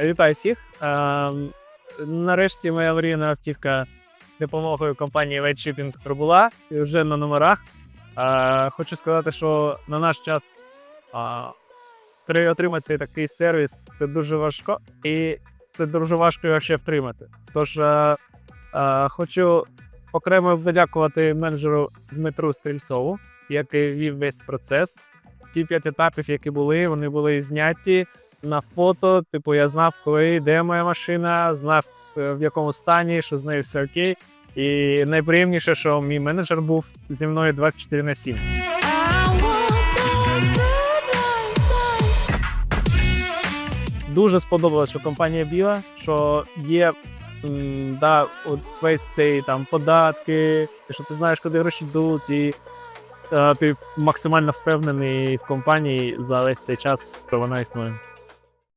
Вітаю всіх. Нарешті моя мрійна автівка з допомогою компанії White Shipping прибула вже на номерах. Хочу сказати, що на наш час отримати такий сервіс це дуже важко, і це дуже важко його втримати. Тож хочу окремо подякувати менеджеру Дмитру Стрільцову, який вів весь процес. Ті п'ять етапів, які були, вони були зняті на фото. Типу, я знав, коли де моя машина, знав е, в якому стані, що з нею все окей. І найприємніше, що мій менеджер був зі мною 24 на 7. I want that good life, life. Дуже сподобалося, що компанія біла, що є м, да, от весь цей там податки, що ти знаєш, куди гроші йдуть, і е, ти максимально впевнений в компанії за весь цей час, що вона існує.